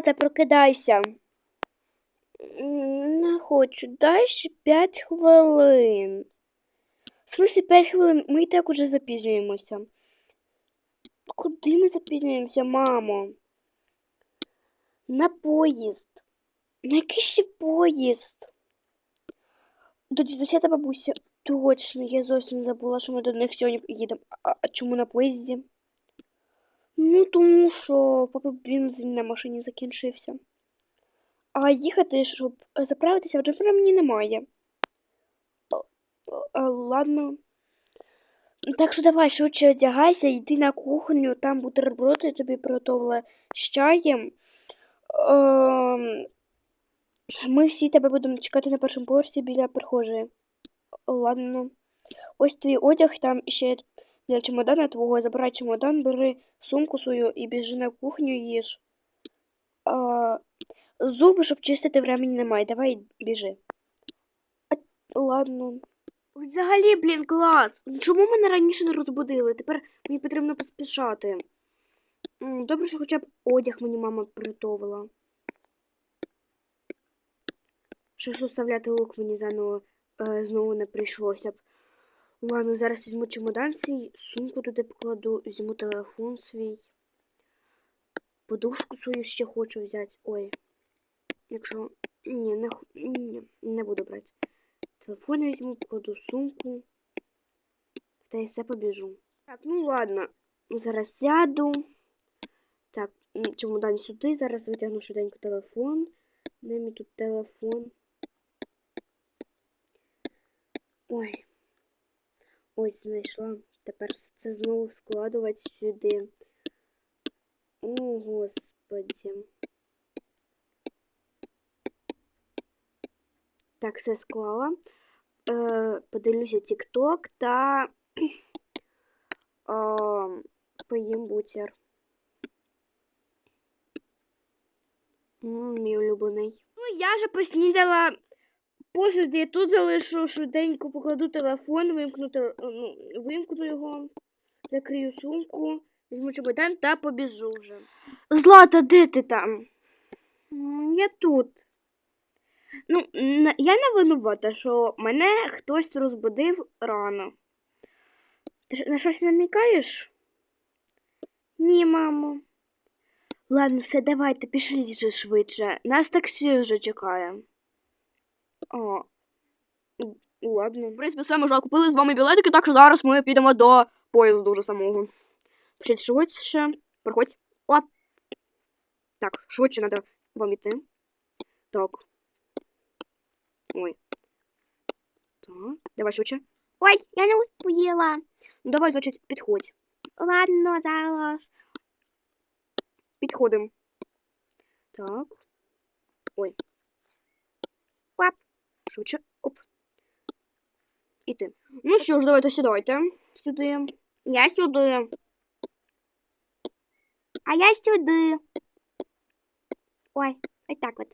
Злата, прокидайся. Не хочу, дай ще 5 хвилин. В смысле 5 хвилин? Ми і так уже запізнюємося. Куди ми запізнюємося, мамо? На поїзд. На який ще поїзд? До дідуся та бабуся. Точно, я зовсім забула, що ми до них сьогодні їдемо. А, а чому на поїзді? Ну, тому що в папи бензин на машині закінчився. А їхати, щоб заправитися, вже мені немає. О, Ладно. Так що давай швидше одягайся, йди на кухню, там бутерброди тобі приготували з чаєм. Ем, Ми всі тебе будемо чекати на першому поверсі біля прихожої. Ладно. Ось твій одяг, там ще для чемодана твого. Забирай чемодан, бери сумку свою і біжи на кухню їж. А, зуби, щоб чистити времени немає. Давай біжи. А, ладно. Взагалі, блін, клас. Чому мене раніше не розбудили? Тепер мені потрібно поспішати. Добре, що хоча б одяг мені мама приготовила. Що ж оставляти лук мені заново е, знову не прийшлося б. Ладно, зараз візьму чемодан свій, сумку туди покладу, візьму телефон свій. Подушку свою ще хочу взяти. Ой. Якщо. Ні, не, ні, не буду брати. Телефон візьму, покладу сумку. Та й все побіжу. Так, ну ладно. Зараз сяду. Так, чемодан сюди. Зараз витягну швиденько телефон. Де мій тут телефон? Ой. Ось знайшла. Тепер це знову складувати сюди. О, господі. Так, все склала. Е, подивлюся TikTok та е, поїм бутер. Мій улюблений. Ну, я же поснідала. Посуд я тут залишу, швиденько покладу телефон, вимкну, теле- ну, вимкну його, закрию сумку, візьму чемодан та побіжу вже. Злата, де ти там? Я тут. Ну, я не винувата, що мене хтось розбудив рано. Ти на щось намікаєш? Ні, мамо. Ладно, все, давайте, пішли вже швидше. Нас таксі вже чекає. А, ладно. В принципі, все, ми вже купили з вами білетики, так що зараз ми підемо до поїзду вже самого. Пишіть швидше. Проходь. Оп. Так, швидше треба вам іти. Так. Ой. Так. Давай швидше. Ой, я не успіла. Ну, давай, значить, підходь. Ладно, зараз. Підходимо. Так. Ой. Швидше. Оп. І ти. Ну що ж, давайте сідайте. Сюди. Я сюди. А я сюди. Ой, ось так от.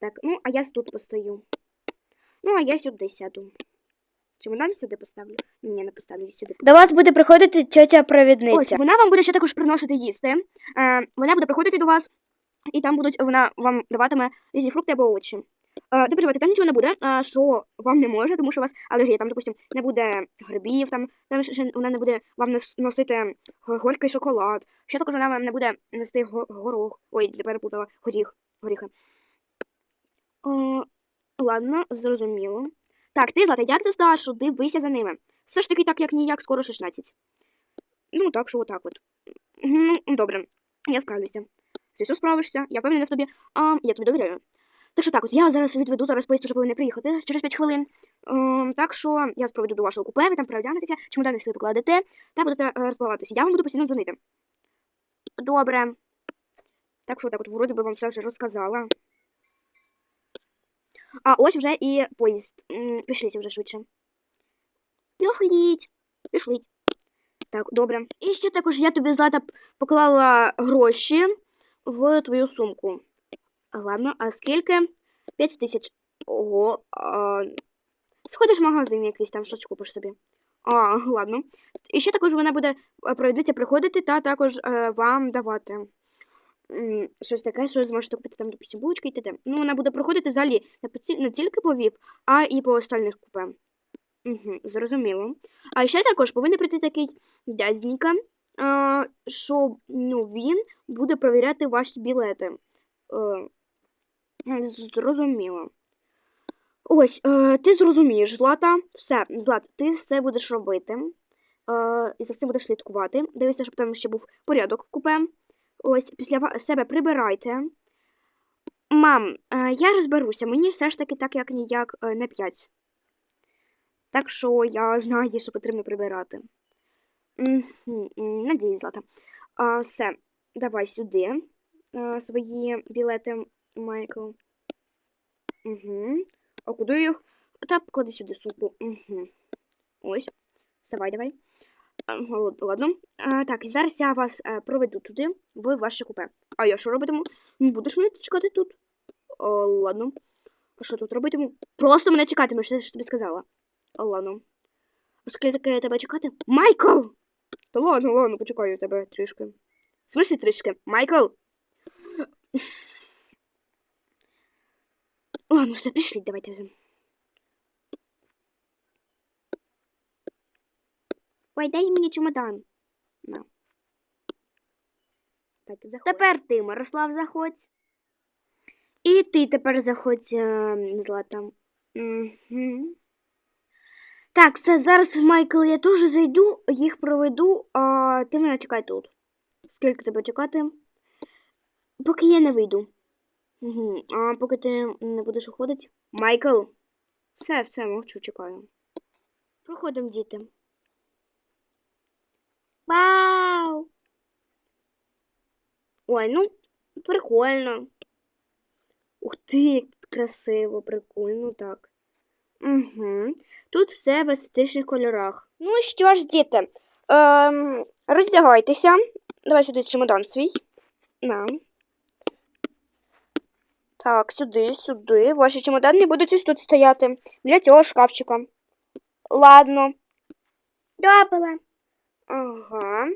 Так, ну, а я тут постою. Ну, а я сюди сяду. Чемодан сюди поставлю. Ні, не поставлю сюди. До вас буде приходити тьотя провідниця. Ось, вона вам буде ще також приносити їсти. Е, вона буде приходити до вас, і там будуть вона вам даватиме різні фрукти або овочі. Не переживайте, там нічого не буде, що вам не може, тому що у вас алергія. Там, допустим, не буде грибів, там, там ще вона не буде вам носити горький шоколад. Ще також вона вам не буде нести горох. Ой, не перепутала горіх, горіхи. Е, ладно, зрозуміло. Так, ти, Злата, як ти старшу, дивися за ними. Все ж таки так, як ніяк, скоро 16. Ну, так що отак от. Ну, добре, я справлюся. Ти все справишся, я впевнена в тобі, а я тобі довіряю. Так що так, от я зараз відведу, зараз поїзд уже повинен приїхати через 5 хвилин. Ем, так що я вас проведу до вашого купе, ви там переодягнетеся, чемодани свої покладете та будете е, розплаватися. Я вам буду постійно дзвонити. Добре. Так що так от вроді би вам все вже розказала. А ось вже і поїзд. Пішліться вже швидше. Пішліть. Пішліть. Так, добре. І ще також я тобі Злата поклала гроші в твою сумку. Ладно, а скільки? П'ять тисяч. Ого. А... Сходиш в магазин якийсь там, щось купиш собі. А, ладно. І ще також вона буде е, пройдеться приходити та також е, вам давати. щось таке, що зможете купити там, допустим, булочки і т.д. Ну, вона буде проходити взагалі не, тільки по ВІП, а і по остальних купе. Угу, зрозуміло. А ще також повинен прийти такий дядька, що ну, він буде перевіряти ваші білети. Е, зрозуміло. Ось, е, ти зрозумієш, Злата. Все, Злат, ти все будеш робити. Е, і за всім будеш слідкувати. Дивися, щоб там ще був порядок в купе. Ось, після себе прибирайте. Мам, е, я розберуся, мені все ж таки так як ніяк е, не 5. Так що я знаю, що потрібно прибирати. Надіюсь, Злата. А, все, давай сюди е, свої білети, Майкл. Угу. А куди їх? Та поклади сюди сумку. Угу. Ось. Давай, давай. А, Ладно. А, так, зараз я вас е, проведу туди, в ваше купе. А я що робитиму? Ну, Будеш мене чекати тут? О, ладно. А що тут робитиму? Просто мене чекатимеш, я ж тобі сказала. О, ладно. Оскільки таке тебе чекати? Майкл! Та ладно, ладно, почекаю тебе трішки. В смысле трішки? Майкл? Ладно, все, пішли, давайте вже. Ой, дай мені чемодан. На. Так, заходь. Тепер ти, Мирослав, заходь. І ти тепер заходь, е, Злата. Угу. Так, все, зараз, Майкл, я теж зайду, їх проведу, а ти мене чекай тут. Скільки тебе чекати? Поки я не вийду. Угу. А поки ти не будеш уходити. Майкл. Все, все, мовчу, чекаю. Проходимо, діти. Вау! Ой, ну, прикольно. Ух ти, як тут красиво, прикольно так. Угу. Тут все в естетичних кольорах. Ну що ж, діти, ем, роздягайтеся. Давай сюди чемодан свій. На. Так, сюди, сюди. Ваші чемодани будуть ось тут стояти. Для цього шкафчика. Ладно. Добре. Ага.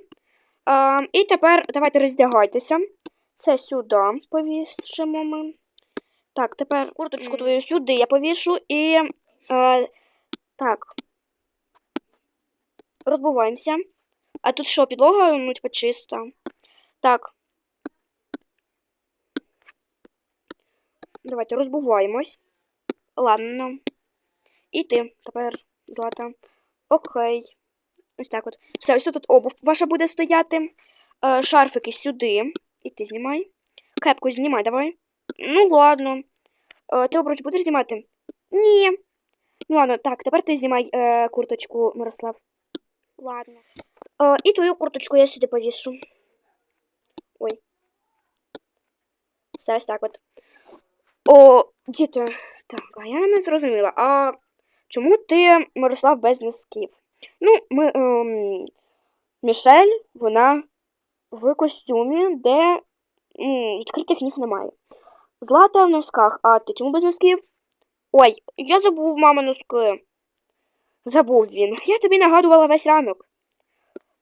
Ем, і тепер давайте роздягайтеся. Це сюди повішимо ми. Так, тепер курточку твою сюди я повішу і. Е, так. Розбуваємося. А тут що, підлога, ну, типа, чиста. Так. Давайте розбуваємось. Ладно. І ти тепер, Злата. Окей. Ось так от. Все, ось тут обув ваша буде стояти. Е, шарфики сюди. І ти знімай. Кепку знімай, давай. Ну, ладно. Е, ти обруч будеш знімати? Ні. Ну ладно, так, тепер ти знімай е, курточку, Мирослав. Ладно. Е, і твою курточку я сюди повішу. Ой. Все ось так от. О, діти. Так, а я не зрозуміла. А чому ти, Мирослав, без носків? Ну, ми. Ем, Мішель, вона в костюмі, де м, відкритих ніг немає. Злата в носках, а ти чому без носків? Ой, я забув, мама, носки. Забув він. Я тобі нагадувала весь ранок.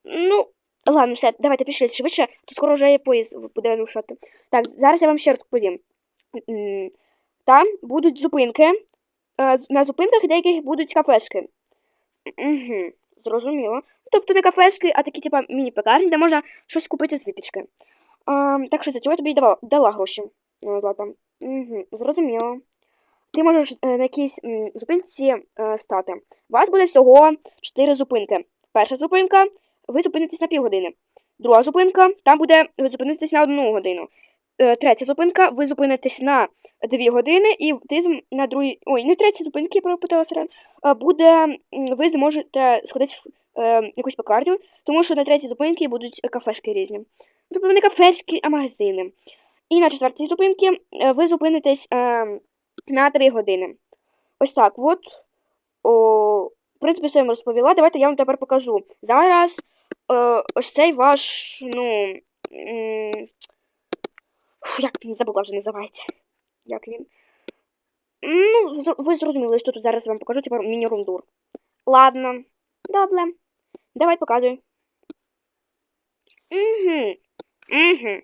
Ну, ладно, все, давайте пішли швидше, то скоро вже є поїзд буде рушати. Так, зараз я вам ще розповім. Там будуть зупинки. Е, На зупинках деяких будуть кафешки. Угу, зрозуміло. Тобто не кафешки, а такі, типа, міні-пекарні, де можна щось купити з випічки. А, так що за цього я тобі дала, дала гроші, е, Злата. Угу, зрозуміло. Ти можеш е, на якійсь зупинці стати. У вас буде всього 4 зупинки. Перша зупинка ви зупинитесь на півгодини. Друга зупинка там буде ви зупинитесь на одну годину. Е, третя зупинка ви зупинитесь на 2 години, і ти на другій. Ой, не третя зупинка, я сирен. Буде ви зможете сходити в е, якусь пекарню, тому що на третій зупинці будуть кафешки різні. Тобто не кафешки, а магазини. І на четвертій зупинці е, ви зупинитесь на 3 години. Ось так от. О, в принципі, все я вам розповіла. Давайте я вам тепер покажу. Зараз е, ось цей ваш, ну. Фу, Як він забула вже називається. Як він? Ну, ви зрозуміли, що тут зараз вам покажу тепер міні-рундур. Ладно. Добре. Давай показуй. Угу. Угу.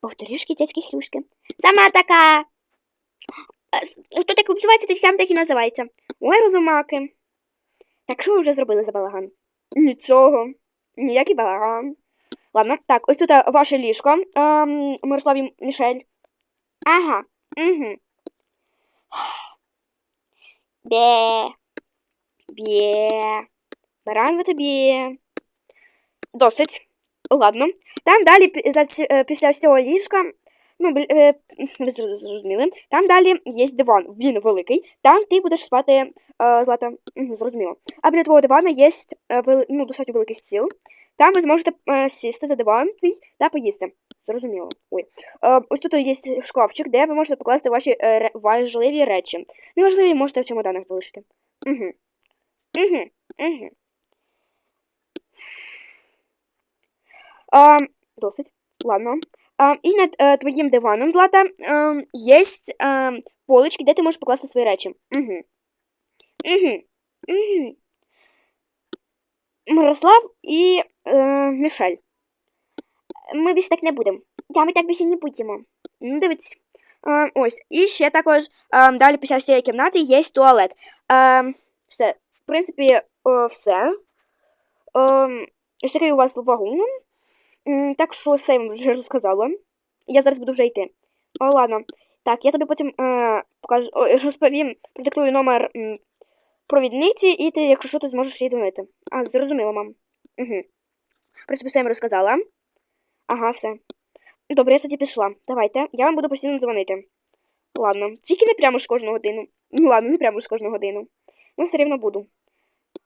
Повторюшки дядьки хрюшки. Сама така. Е, Хто так обзивається, то сам так і називається. Ой, розумаки. Так що ви вже зробили за балаган? Нічого. Ніякий балаган. Ладно, так, ось тут ваше ліжко, ем, Мирослав і Мішель. Ага. Угу. Бе. Бе. Баран ви тобі. Досить. Ладно. Там далі е, після цього ліжка. Ну, е, ви зрозуміли. Там далі є диван. Він великий. Там ти будеш спати е. Угу, зрозуміло. А біля твого дивана є е, ну, достатньо великий стіл. Там ви зможете е, сісти за диван твій та поїсти. Зрозуміло. Ой. Е, ось тут є шкафчик, де ви можете покласти ваші е, важливі речі. Неважливі можете в чемоданах залишити. Угу. Угу. Угу. А, досить. Ладно. А, і над е, твоїм диваном, Злата, е, є е, полички, де ти можеш покласти свої речі. Угу. Угу. Угу. Мирослав і е, Мішель. Ми більше так не будемо. Да, ми так більше не будемо. Ну, дивіться. Е, ось. І ще також е, далі після цієї кімнати є туалет. Е, все. В принципі, е, все. Е, ось у вас вагон. М, Так що все я вам вже розказала. Я зараз буду вже йти. О, ладно. Так, я тобі потім е, покажу, о, розповім, продиктую номер провідниці, і ти, якщо що, ти зможеш їй дзвонити. А, зрозуміло, мам. Угу. Про себе сам розказала. Ага, все. Добре, я тоді пішла. Давайте. Я вам буду постійно дзвонити. Ладно, тільки не прямо ж кожну годину. Ну ладно, не прямо ж кожну годину. Ну, все рівно буду.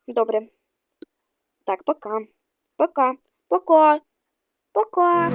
Добре. Так, пока. Пока. Пока. Пока. Пока.